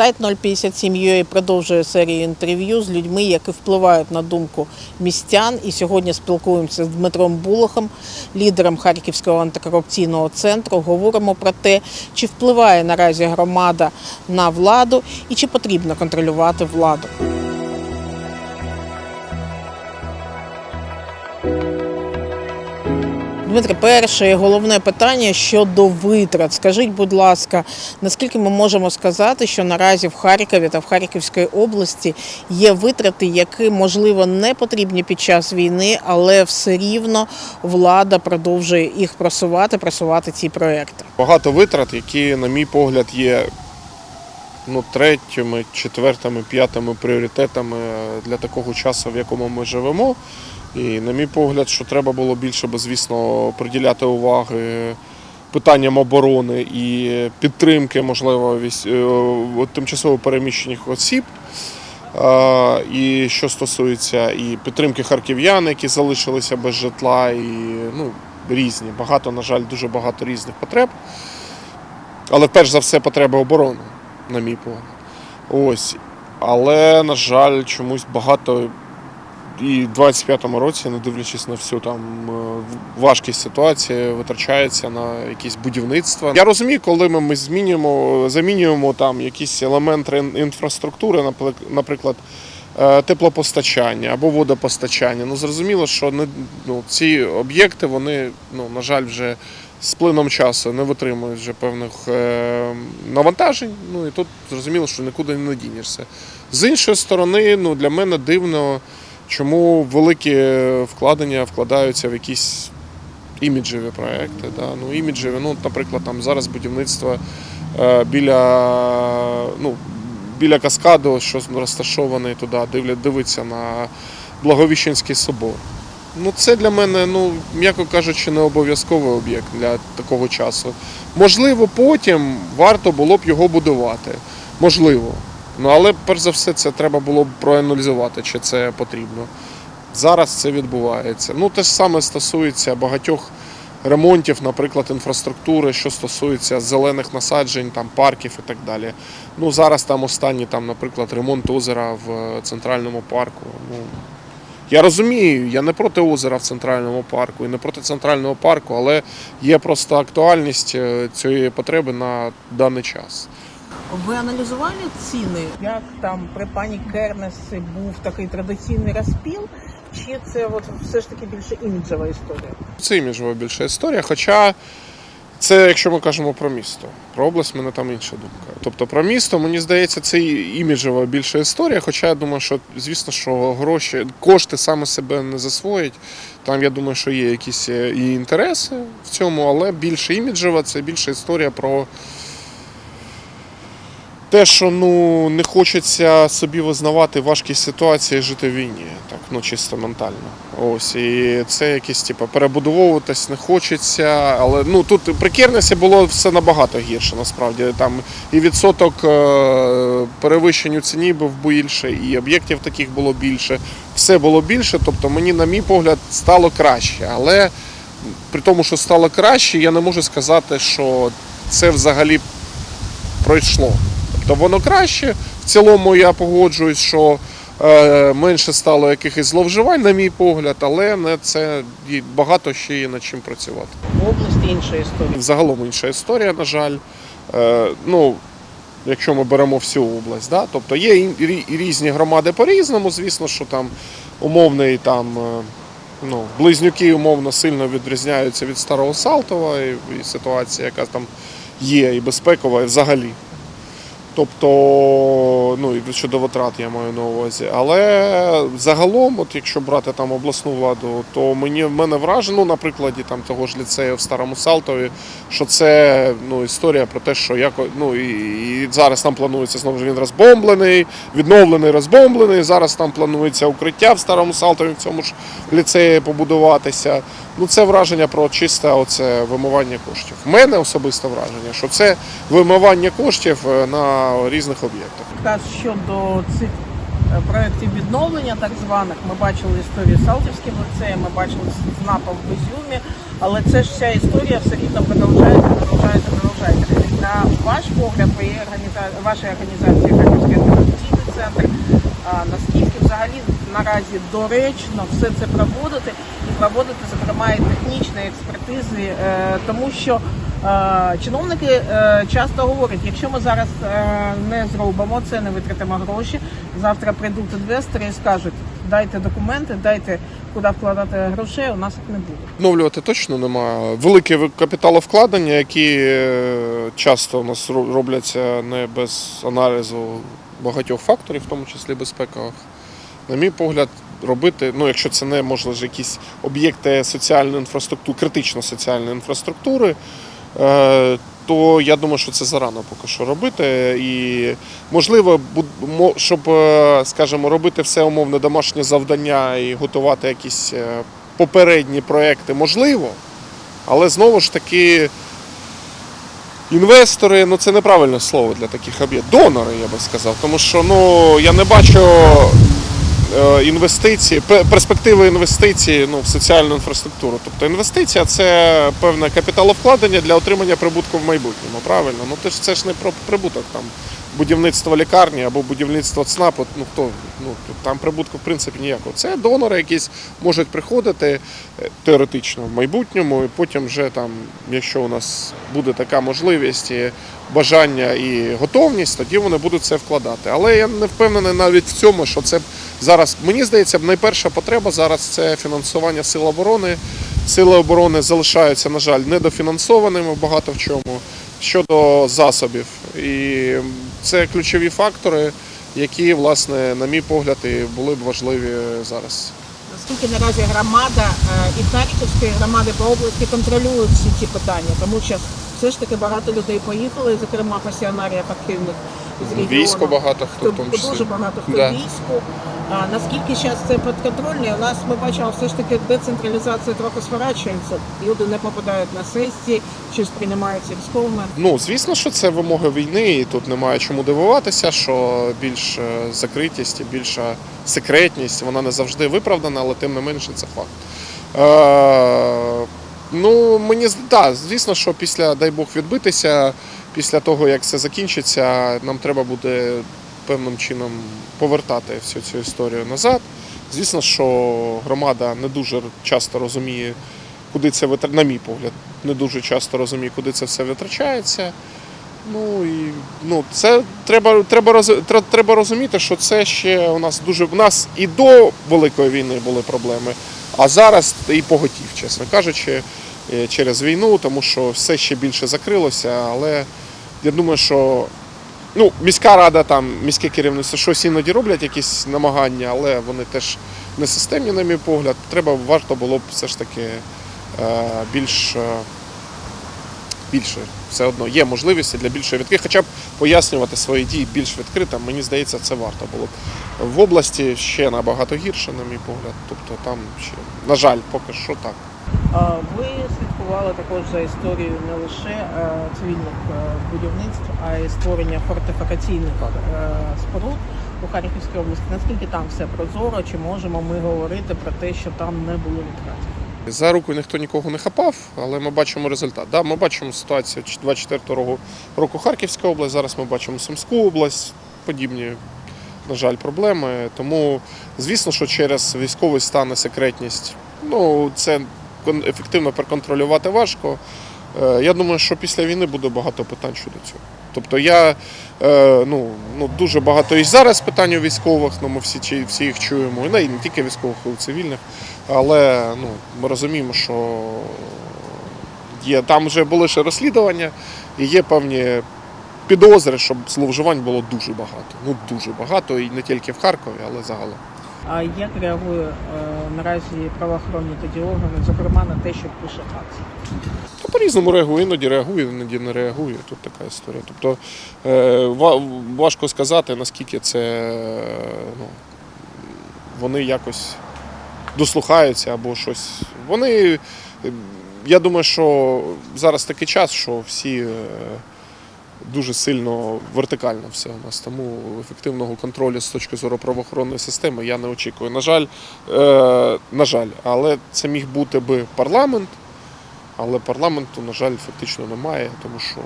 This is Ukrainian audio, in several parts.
Сайт 057.ua продовжує серію інтерв'ю з людьми, які впливають на думку містян. І сьогодні спілкуємося з Дмитром Булохом, лідером Харківського антикорупційного центру. Говоримо про те, чи впливає наразі громада на владу і чи потрібно контролювати владу. Дмитре, перше і головне питання щодо витрат. Скажіть, будь ласка, наскільки ми можемо сказати, що наразі в Харкові та в Харківській області є витрати, які можливо не потрібні під час війни, але все рівно влада продовжує їх просувати, просувати ці проекти. Багато витрат, які, на мій погляд, є ну, третіми, четвертими, п'ятими пріоритетами для такого часу, в якому ми живемо. І, на мій погляд, що треба було більше, звісно, приділяти уваги питанням оборони і підтримки, можливо, е, тимчасово переміщених осіб. І що стосується і підтримки харків'ян, які залишилися без житла, і ну, різні, багато, на жаль, дуже багато різних потреб. Але перш за все потреби оборони, на мій погляд. Ось. Але, на жаль, чомусь багато і в 25-му році, не дивлячись на всю там е, важкість ситуації, витрачається на якісь будівництва. Я розумію, коли ми, ми змінюємо, замінюємо там якісь елементи інфраструктури, наприклад, е, теплопостачання або водопостачання. Ну зрозуміло, що не, ну, ці об'єкти, вони, ну, на жаль, вже з плином часу не витримують вже певних е, навантажень. Ну і тут зрозуміло, що нікуди не дінешся. З іншої сторони, ну для мене дивно, чому великі вкладення вкладаються в якісь іміджеві проекти. Да? Ну, іміджеві, ну, наприклад, там зараз будівництво е, біля, ну, біля каскаду, що розташований туди, дивиться на Благовіщенський собор. Ну, це для мене, ну, м'яко кажучи, не обов'язковий об'єкт для такого часу. Можливо, потім варто було б його будувати. Можливо. Ну, але перш за все, це треба було б проаналізувати, чи це потрібно. Зараз це відбувається. Ну, те ж саме стосується багатьох ремонтів, наприклад, інфраструктури, що стосується зелених насаджень, там, парків і так далі. Ну, зараз там останній, там, наприклад, ремонт озера в е, центральному парку. Ну, я розумію, я не проти озера в центральному парку і не проти центрального парку, але є просто актуальність е, цієї потреби на даний час. Ви аналізували ціни? Як там при пані Кернесі був такий традиційний розпіл? Чи це от все ж таки більше іміджева історія? Це іміджова більша історія. Хоча це, якщо ми кажемо про місто, про область, в мене там інша думка. Тобто про місто, мені здається, це іміджева більша історія. Хоча я думаю, що звісно, що гроші, кошти саме себе не засвоїть. Там я думаю, що є якісь е, і інтереси в цьому, але більше іміджева це більше історія про. Те, що ну не хочеться собі визнавати важкість ситуації жити в війні, так ну чисто ментально. Ось і це якісь типу, перебудовуватись не хочеться. Але ну тут при Кернесі було все набагато гірше. Насправді там і відсоток е, перевищень у ціні був більше, і об'єктів таких було більше. Все було більше. Тобто мені, на мій погляд, стало краще. Але при тому, що стало краще, я не можу сказати, що це взагалі пройшло. Тобто воно краще. В цілому я погоджуюсь, що е, менше стало якихось зловживань, на мій погляд, але не це багато ще є над чим працювати. Області інша історія. Взагалом інша історія, на жаль. Е, ну, якщо ми беремо всю область, да? тобто є різні громади по-різному, звісно, що там умовний там. е, Ну, близнюки умовно сильно відрізняються від старого Салтова і, і ситуація, яка там є, і безпекова, і взагалі. Тобто, ну щодо витрат я маю на увазі. Але загалом, от якщо брати там обласну владу, то мені в мене вражено, ну, на прикладі там того ж ліцею в Старому Салтові, що це ну, історія про те, що яко, ну, і, і зараз там планується знову ж він розбомблений, відновлений, розбомблений. Зараз там планується укриття в Старому Салтові в цьому ж ліцеї побудуватися. Ну, це враження про чисте оце вимивання коштів. В мене особисте враження, що це вимивання коштів е, на різних об'єктах. Щодо цих е, проєктів відновлення, так званих, ми бачили історію з Салтівським ліцеєм, ми бачили з НАПом в Ізюмі, але це ж вся історія все рівно продовжується, продовжується, продовжується. На ваш погляд, вашої організації Харківський антикорупційний центр, наскільки взагалі наразі доречно все це проводити і проводити, зокрема, і технічні експертизи, е, тому що чиновники е, часто говорять, якщо ми зараз е, не зробимо це, не витратимо гроші, завтра прийдуть інвестори і скажуть, дайте документи, дайте куди вкладати грошей, у нас їх не буде. Відновлювати точно немає. Великі капіталовкладення, які е, часто у нас робляться не без аналізу багатьох факторів, в тому числі безпекових. На мій погляд, робити, ну якщо це не можливо якісь об'єкти соціальної інфраструктури, критично соціальної інфраструктури, е, то я думаю, що це зарано поки що робити. І можливо, щоб, е, скажімо, робити все умовне домашнє завдання і готувати якісь е, попередні проекти, можливо, але знову ж таки. Інвестори, ну це неправильне слово для таких об'єктів. Донори, я би сказав. Тому що ну, я не бачу е, інвестиції, перспективи інвестицій ну, в соціальну інфраструктуру. Тобто інвестиція це певне капіталовкладення для отримання прибутку в майбутньому. Правильно? Ну ти ж це ж не про прибуток там. Будівництво лікарні або будівництво ЦНАПу, ну хто ну там прибутку в принципі ніякого. Це донори, якісь можуть приходити е, теоретично в майбутньому, і потім вже там, якщо у нас буде така можливість, і бажання і готовність, тоді вони будуть це вкладати. Але я не впевнений навіть в цьому, що це зараз. Мені здається, найперша потреба зараз це фінансування сил оборони. Сили оборони залишаються, на жаль, недофінансованими багато в чому щодо засобів. І це ключові фактори, які, власне, на мій погляд, і були б важливі зараз. Наскільки наразі громада е, і Харківської громади по області контролюють всі ці питання, тому що все ж таки багато людей поїхали, зокрема пасіонарів активних. Військо багато хто в тому числі. дуже багато хто Да. в війську. А наскільки зараз це підконтрольно? У нас ми бачимо, все ж таки децентралізація трохи сворачується. Люди не попадають на сесії, щось приймаються військовими. Ну, звісно, що це вимоги війни, і тут немає чому дивуватися, що більш е, закритість і більша секретність, вона не завжди виправдана, але тим не менше це факт. Е, ну, мені да, звісно, що після, дай Бог, відбитися, після того, як все закінчиться, нам треба буде певним чином повертати всю цю історію назад. Звісно, що громада не дуже часто розуміє, куди це витр... на мій погляд, не дуже часто розуміє, куди це все витрачається. Ну і ну, це треба, треба, треба розуміти, що це ще у нас дуже. У нас і до Великої війни були проблеми, а зараз і поготів, чесно кажучи, через війну, тому що все ще більше закрилося. Але я думаю, що ну, міська рада, там, міське керівництво щось іноді роблять якісь намагання, але вони теж не системні, на мій погляд. Треба, варто було б все ж таки е, більш. е, більше все одно є можливості для більшої відкрити, хоча б пояснювати свої дії більш відкрито, мені здається, це варто було б. В області ще набагато гірше, на мій погляд. Тобто там ще, на жаль, поки що так. Ви слідкували також за історією не лише е, цивільних е, будівництв, а й створення фортифікаційних е, споруд у Харківській області. Наскільки там все прозоро? Чи можемо ми говорити про те, що там не було відкатів? За руку ніхто нікого не хапав, але ми бачимо результат. Да, ми бачимо ситуацію 24-го року Харківська область, зараз ми бачимо Сумську область, подібні, на жаль, проблеми. Тому, звісно, що через військовий стан і секретність, ну, це ефективно проконтролювати важко. Е, Я думаю, що після війни буде багато питань щодо цього. Тобто я е, ну, ну, дуже багато і зараз питань у військових, ну, ми всі, всі їх чуємо, і не, тільки військових, і цивільних. Але ну, ми розуміємо, що є, там вже були ще розслідування, і є певні підозри, щоб зловживань було дуже багато. Ну дуже багато, і не тільки в Харкові, але загалом. А як реагує е, наразі правоохоронні тоді органи, зокрема на те, що пише ТАЦ? Та по-різному реагує, іноді реагує, іноді не реагує. Тут така історія. Тобто е, важко сказати, наскільки це ну, вони якось дослухаються або щось. Вони, я думаю, що зараз такий час, що всі е, дуже сильно вертикально все у нас. Тому ефективного контролю з точки зору правоохоронної системи я не очікую. На жаль, е, на жаль, але це міг бути би парламент. Але парламенту, на жаль, фактично немає, тому що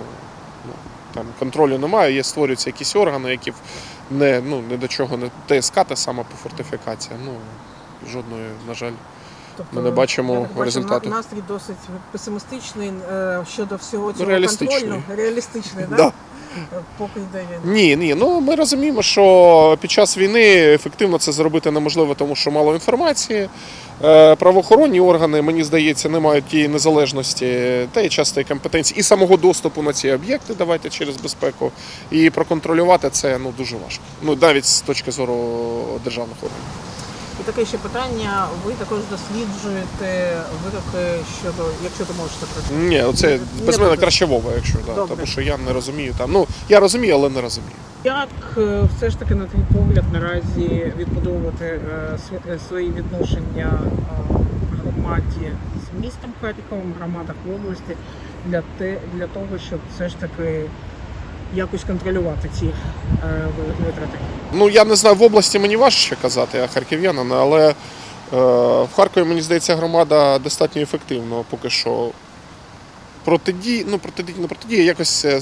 ну, там контролю немає, є створюються якісь органи, які не, ну, не до чого не ТСК та сама по фортифікація. Ну, жодної, на жаль. Тобто, Ми не бачимо результату. Настрій досить песимістичний е, щодо всього цього реалістичний. контролю. Реалістичний, Да. Поки йде війна. Ні, ні. Ну ми розуміємо, що під час війни ефективно це зробити неможливо, тому що мало інформації. Е, Правоохоронні органи, мені здається, не мають тієї незалежності та й частої компетенції і самого доступу на ці об'єкти, давайте через безпеку. І проконтролювати це ну дуже важко. Ну навіть з точки зору державних органів. І таке ще питання. Ви також досліджуєте вироки щодо, якщо ти можеш це прочитати. Ні, Не без мене краще Вова, якщо да, Добре. тому що я не розумію там. Ну я розумію, але не розумію. Як е, все ж таки, на твій погляд, наразі відбудовувати е, е, свої відношення е, громаді з містом Харковом, громадах в області для, те, для того, щоб все ж таки якось контролювати ці е, витрати? Ну я не знаю, в області мені важче казати, я харків'янин, але е, в Харкові, мені здається, громада достатньо ефективно поки що протидіє, ну протидіє, не протидіє, якось е,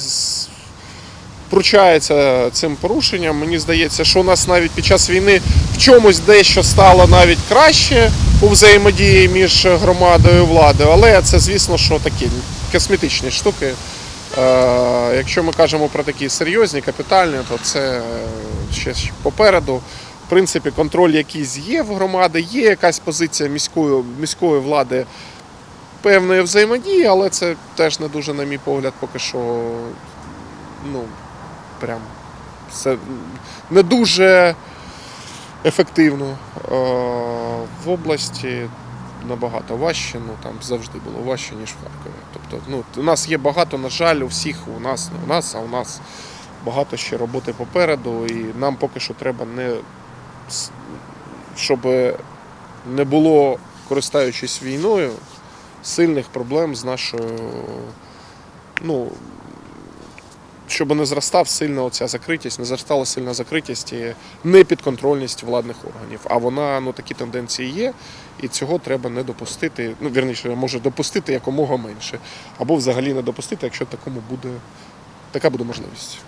пручається цим порушенням. Мені здається, що у нас навіть під час війни в чомусь дещо стало навіть краще у взаємодії між громадою і владою, але це, звісно, що такі косметичні штуки. Е, Якщо ми кажемо про такі серйозні, капітальні, то це ще попереду. В принципі, контроль якийсь є в громади, є якась позиція міської, міської влади певної взаємодії, але це теж не дуже, на мій погляд, поки що ну, прям це не дуже ефективно. Е, В області набагато важче, ну там завжди було важче, ніж в Харкові. Тобто, ну, у нас є багато, на жаль, у всіх у нас, не у нас, а у нас багато ще роботи попереду, і нам поки що треба не щоб не було, користуючись війною, сильних проблем з нашою, ну, щоб не зростав сильно оця закритість, не зростала сильна закритість і непідконтрольність владних органів. А вона, ну такі тенденції є, і цього треба не допустити. Ну, вірніше, може допустити якомога менше. Або взагалі не допустити, якщо такому буде, така буде можливість.